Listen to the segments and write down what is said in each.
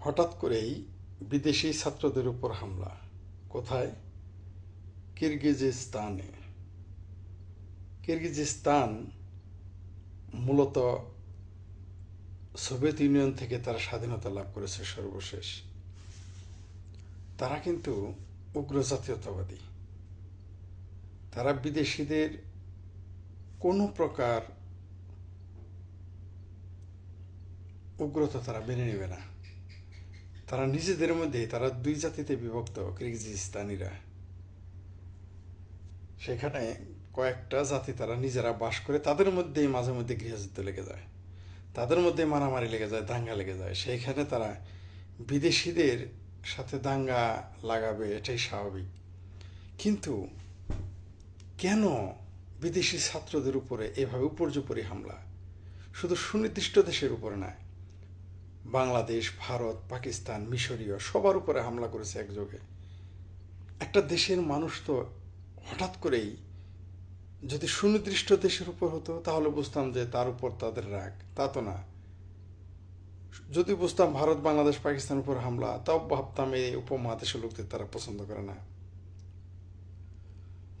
হঠাৎ করেই বিদেশি ছাত্রদের উপর হামলা। কোথায়? কিরগিজিস্তানে। কিরগিজিস্তান মূলত সোভিয়েত ইউনিয়ন থেকে তারা স্বাধীনতা লাভ করেছে সর্বশেষ। তারা কিন্তু উগ্র জাতীয়তাবাদী। তারা বিদেশিদের কোনো প্রকার উগ্রতা তারা মেনে নেবে না। তারা নিজেদের মধ্যে তারা দুই জাতিতে বিভক্ত, কিরগিজিস্তানিরা। সেখানে কয়েকটা জাতি তারা নিজেরা বাস করে, তাদের মধ্যেই মাঝে মধ্যে গৃহযুদ্ধ লেগে যায়। তাদের মধ্যে মারামারি লেগে যায়, দাঙ্গা লেগে যায়। সেইখানে তারা বিদেশিদের সাথে দাঙ্গা লাগাবে, এটাই স্বাভাবিক। কিন্তু কেন বিদেশি ছাত্রদের উপরে এভাবে উপর্যুপরি হামলা? শুধু সুনির্দিষ্ট দেশের উপরে নয় বাংলাদেশ, ভারত, পাকিস্তান, মিশরীয় সবার উপরে হামলা করেছে একযোগে। একটা দেশের মানুষ তো হঠাৎ করেই যদি সুনির্দিষ্ট দেশের উপর হতো, তাহলে বুঝতাম যে তার উপর তাদের রাগ। তা তো না। যদি বুঝতাম ভারত, বাংলাদেশ পাকিস্তানের উপর হামলা, তাও ভাবতাম এই উপমহাদেশের লোকদের তারা পছন্দ করে না।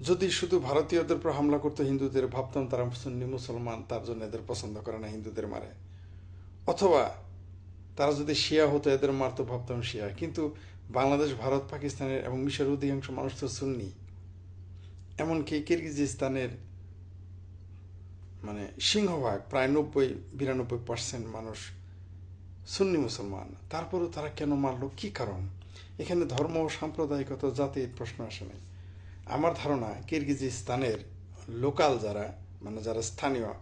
যদি শুধু ভারতীয়দের উপর হামলা করতো হিন্দুদের, ভাবতাম তারা সুন্নি মুসলমান, তার জন্য এদের পছন্দ করে না হিন্দুদের মারে। অথবা তারা যদি শিয়া হতো, এদের মারতো ভাবতাম শিয়া। কিন্তু বাংলাদেশ, ভারত, পাকিস্তানের এবং মিশরের অধিকাংশ মানুষ তো সুন্নি। এমনকি কিরগিজিস্তানের মানে সিংহভাগ, প্রায় নব্বই, বিরানব্বই পার্সেন্ট মানুষ সুন্নি মুসলমান। তারপরেও তারা কেন মারলো? কি কারণ? এখানে ধর্ম ও সাম্প্রদায়িকতা জাতির প্রশ্ন আসে নাই। আমার ধারণা, কিরগিজিস্তানের লোকাল যারা মানে যারা স্থানীয়,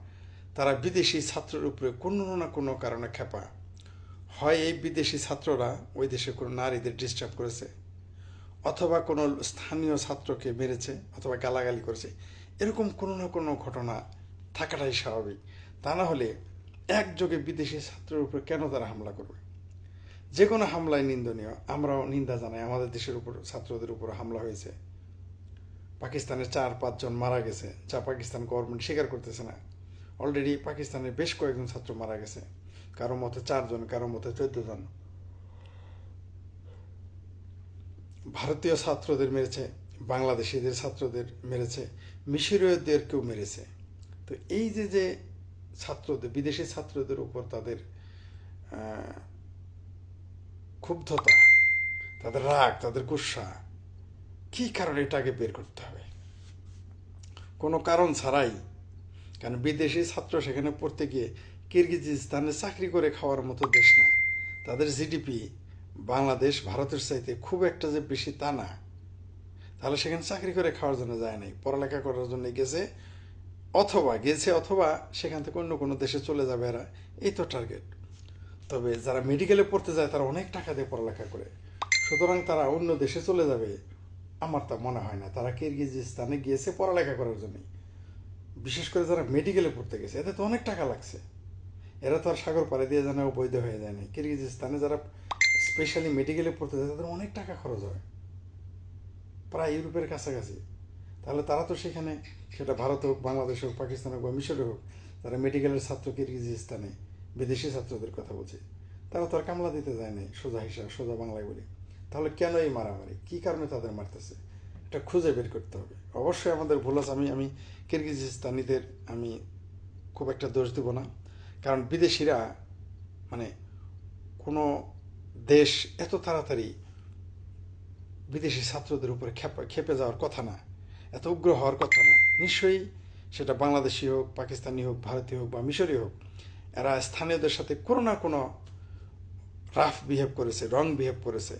তারা বিদেশি ছাত্রের উপরে কোনো না কোনো কারণে খেপা। হয় এই বিদেশি ছাত্ররা ওই দেশে কোনো নারীদের ডিস্টার্ব করেছে, অথবা কোনো স্থানীয় ছাত্রকে মেরেছে অথবা গালাগালি করেছে, এরকম কোনো না কোনো ঘটনা থাকাটাই স্বাভাবিক। তা না হলে একযোগে বিদেশি ছাত্রের উপর কেন তারা হামলা করবে? যে কোনো হামলায় নিন্দনীয়, আমরাও নিন্দা জানাই, আমাদের দেশের উপর, ছাত্রদের উপর হামলা হয়েছে। পাকিস্তানের চার পাঁচজন মারা গেছে, যা পাকিস্তান গভর্নমেন্ট স্বীকার করতেছে না। অলরেডি পাকিস্তানের বেশ কয়েকজন ছাত্র মারা গেছে। কারও মতে চারজন, কারও মতে চোদ্দ জন ভারতীয় ছাত্রদের মেরেছে, বাংলাদেশিদের ছাত্রদের মেরেছে, মিশরীয়দেরকেও মেরেছে। তো এই যে যে ছাত্রদের, বিদেশি ছাত্রদের উপর তাদের ক্ষুব্ধতা, তাদের রাগ, তাদের গুসা, কি কারণে এটাকে বের করতে হবে? কোনো কারণ ছাড়াই, কারণ বিদেশি ছাত্র সেখানে পড়তে গিয়ে কিরগিজিস্তানে চাকরি করে খাওয়ার মতো দেশ না। তাদের জিডিপি বাংলাদেশ, ভারতের চাইতে খুব একটা যে বেশি তা না। তাহলে সেখানে চাকরি করে খাওয়ার জন্য যায় নাই, পড়ালেখা করার জন্য গেছে, অথবা গেছে অথবা সেখান থেকে অন্য কোনো দেশে চলে যাবে এরা। এই তো টার্গেট তবে যারা মেডিকেলে পড়তে যায়, তারা অনেক টাকা দিয়ে পড়ালেখা করে। সুতরাং তারা অন্য দেশে চলে যাবে, আমার তা মনে হয় না। তারা কিরগিজিস্তানে গিয়েছে পড়ালেখা করার জন্যই বিশেষ করে যারা মেডিকেলে পড়তে গেছে এতে তো অনেক টাকা লাগছে। এরা তো আর সাগর পাড়ে দিয়ে যেন বৈধ হয়ে যায় না কিরগিজিস্তানে যারা স্পেশালি মেডিকেলে পড়তে যায়, তাদের অনেক টাকা খরচ হয়। প্রায় ইউরোপের কাছাকাছি। তাহলে তারা তো সেখানে, সেটা ভারত হোক, বাংলাদেশ হোক, পাকিস্তান হোক বা মিশরে হোক, তারা মেডিকেলের ছাত্র কিরগিজিস্তানে, বিদেশি ছাত্রদের কথা বলছে। তারা তো আর কামলা দিতে যায় নাই, সোজা হিসাব সোজা বাংলায় বলি। তাহলে কেন এই মারামারি? কী কারণে তাদের মারতেছে? এটা খুঁজে বের করতে হবে। অবশ্যই আমাদের ভুল আছে, আমি আমি কিরগিজিস্তানিদের, আমি খুব একটা দোষ দেবো না। কারণ বিদেশিরা মানে কোনো দেশ এত তাড়াতাড়ি বিদেশি ছাত্রদের উপরে খেপে যাওয়ার কথা না, এত উগ্র হওয়ার কথা না। নিশ্চয়ই সেটা বাংলাদেশি হোক, পাকিস্তানি হোক, ভারতীয় হোক বা মিশরি হোক, এরা স্থানীয়দের সাথে কোনো না কোনো রাফ বিহেভ করেছে, রং বিহেভ করেছে।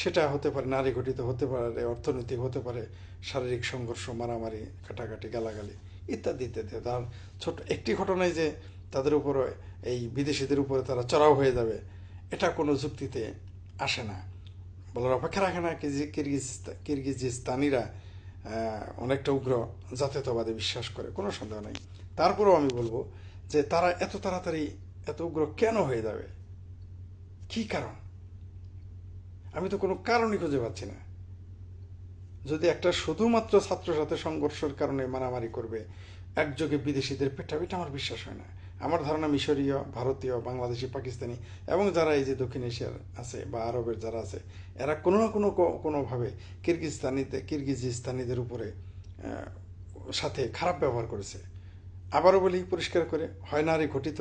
সেটা হতে পারে নারী ঘটিত হতে পারে অর্থনৈতিক, হতে পারে শারীরিক সংঘর্ষ, মারামারি কাটাকাটি গালাগালি ইত্যাদি ইত্যাদি। তার ছোট একটি ঘটনায় যে তাদের উপরে, এই বিদেশিদের উপরে তারা চড়াও হয়ে যাবে। এটা কোনো যুক্তিতে আসে না। বলার অপেক্ষা রাখে না কিরগিজ কিরগিজিস্তানিরা অনেকটা উগ্র জাতীয়তাবাদে বিশ্বাস করে, কোনো সন্দেহ নেই। তারপরেও আমি বলব যে তারা এত তাড়াতাড়ি এত উগ্র কেন হয়ে যাবে? কি কারণ? আমি তো কোনো কারণই খুঁজে পাচ্ছি না। যদি একটা শুধুমাত্র ছাত্র সাথে সংঘর্ষের কারণে মারামারি করবে, একযোগে বিদেশিদের পেটাবে এটা আমার বিশ্বাস হয় না। আমার ধারণা মিশরীয়, ভারতীয়, বাংলাদেশি, পাকিস্তানি এবং যারা এই যে দক্ষিণ এশিয়ার আছে বা আরবের যারা আছে, এরা কোনো না কোনো কোনোভাবে কিরগিজস্তানিতে কিরগিজিস্তানিদের উপরে সাথে খারাপ ব্যবহার করেছে। আবারও বলি, পরিষ্কার করে, হয় নারী ঘটিত,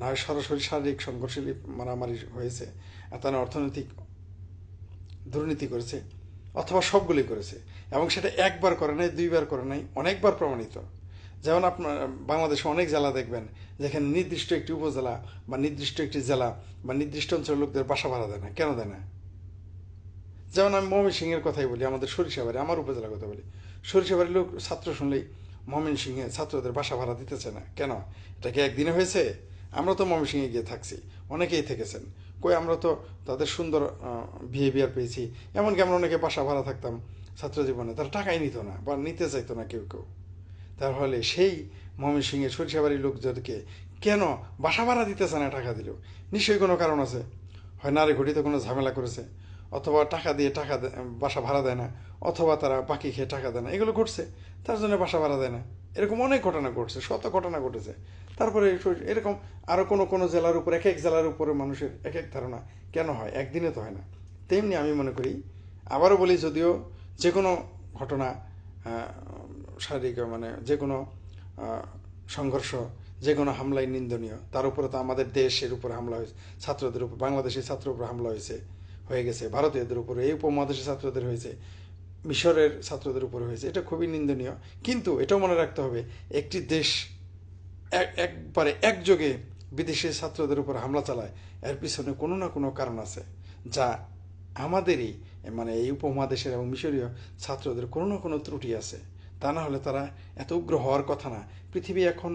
না হয় সরাসরি শারীরিক সংঘর্ষে মারামারি হয়েছে, আর তারা অর্থনৈতিক দুর্নীতি করেছে, অথবা সবগুলি করেছে এবং সেটা একবার করে নাই, দুইবার করে নাই, অনেকবার প্রমাণিত। যেমন আপনার বাংলাদেশে অনেক জেলা দেখবেন, যেখানে নির্দিষ্ট একটি উপজেলা বা নির্দিষ্ট একটি জেলা বা নির্দিষ্ট অঞ্চলের লোকদের বাসা ভাড়া দেয় না। কেন দেয় না? যেমন আমি মমিন সিংয়ের কথাই বলি, আমাদের সরিষাবাড়ি, আমার উপজেলার কথা বলি। সরিষাবাড়ির লোক ছাত্র শুনলেই মমিন ছাত্রদের বাসা ভাড়া দিতেছে না। কেন? এটা কি একদিনে হয়েছে? আমরা তো মমিন গিয়ে থাকছি, অনেকেই থেকেছেন। কই আমরা তো তাদের সুন্দর বিহেভিয়ার পেয়েছি। এমনকি আমরা অনেকে বাসা ভাড়া থাকতাম ছাত্র জীবনে, তারা টাকাই নিত না বা নিতে চাইতো না কেউ কেউ। তাহলে সেই মমিন সিংহের সরিষাবাড়ির লোকজনকে কেন বাসা ভাড়া দিতেছে না টাকা দিলেও নিশ্চয়ই কোনো কারণ আছে। হয় নারী ঘটিতে কোনো ঝামেলা করেছে, অথবা টাকা দিয়ে টাকা বাসা ভাড়া দেয় না, অথবা তারা বাকি খেয়ে টাকা দেয় না, এগুলো ঘটছে। তার জন্য বাসা ভাড়া দেয় না। এরকম অনেক ঘটনা ঘটছে, শত ঘটনা ঘটেছে। তারপরে এরকম আরও কোনো কোনো জেলার উপর, এক এক জেলার উপরে মানুষের এক এক ধারণা কেন হয়? একদিনে তো হয় না। তেমনি আমি মনে করি, আবারও বলি, যদিও যে কোনো ঘটনা শারীরিক মানে যে কোনো সংঘর্ষ, যে কোনো হামলাই নিন্দনীয়, তার উপরে তো আমাদের দেশের উপরে হামলা হয়েছে, ছাত্রদের উপর, বাংলাদেশের ছাত্রের উপর হামলা হয়েছে, হয়ে গেছে, ভারতীয়দের উপরে, এই উপমহাদেশের ছাত্রদের হয়েছে, মিশরের ছাত্রদের উপরে হয়েছে, এটা খুবই নিন্দনীয়। কিন্তু এটাও মনে রাখতে হবে, একটি দেশ এক- একবারে একযোগে বিদেশি ছাত্রদের উপর হামলা চালায়, এর পিছনে কোনো না কোনো কারণ আছে, যা আমাদেরই মানে এই উপমহাদেশের এবং মিশরীয় ছাত্রদের কোনো না কোনো ত্রুটি আছে। তা না হলে তারা এত উগ্র হওয়ার কথা না। পৃথিবী এখন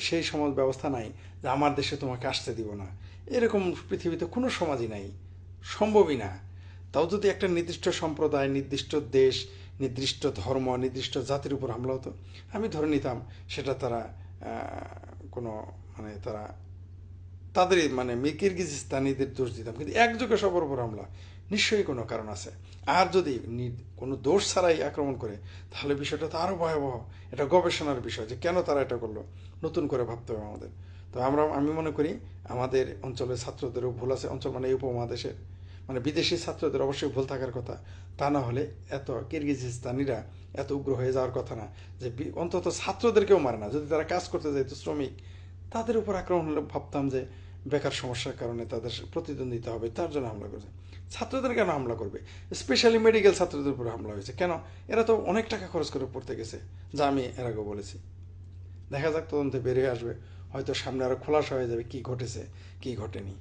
সেই সমাজ ব্যবস্থা নাই যে আমার দেশে তোমাকে আসতে দিব না। এরকম পৃথিবীতে কোনো সমাজই নাই। সম্ভবই না। তাও যদি একটা নির্দিষ্ট সম্প্রদায়, নির্দিষ্ট দেশ, নির্দিষ্ট ধর্ম, নির্দিষ্ট জাতির উপর হামলা হতো, আমি ধরে নিতাম সেটা তারা কোনো মানে তারা, তাদেরই মানে কিরগিজস্তানিদের দোষ দিতাম। কিন্তু একযোগে সবার উপর হামলা। নিশ্চয়ই কোনো কারণ আছে। আর যদি কোনো দোষ ছাড়াই আক্রমণ করে, তাহলে বিষয়টা তো আরও ভয়াবহ। এটা গবেষণার বিষয় যে কেন তারা এটা করল, নতুন করে ভাবতে হবে আমাদের। তো আমরা আমি মনে করি আমাদের অঞ্চলের ছাত্রদেরও ভুল আছে। অঞ্চল মানে এই উপমহাদেশের। মানে বিদেশি ছাত্রদের অবশ্যই ভুল থাকার কথা। তা না হলে এত কিরগিজস্তানিরা এত উগ্র হয়ে যাওয়ার কথা না। যে অন্তত ছাত্রদেরকেও মারে না। যদি তারা কাজ করতে যেত শ্রমিক, তাদের উপর আক্রমণ হলে ভাবতাম যে বেকার সমস্যার কারণে তাদের প্রতিদ্বন্দ্বিতা হবে, তার জন্য হামলা করেছে। ছাত্রদের কেন হামলা করবে? স্পেশালি মেডিকেল ছাত্রদের উপরে হামলা হয়েছে। কেন? এরা তো অনেক টাকা খরচ করে পড়তে গেছে, যা আমি এর আগে বলেছি। দেখা যাক তদন্তে বেরিয়ে আসবে। হয়তো সামনে আরও খোলাসা হয়ে যাবে কি ঘটেছে, কি ঘটেনি।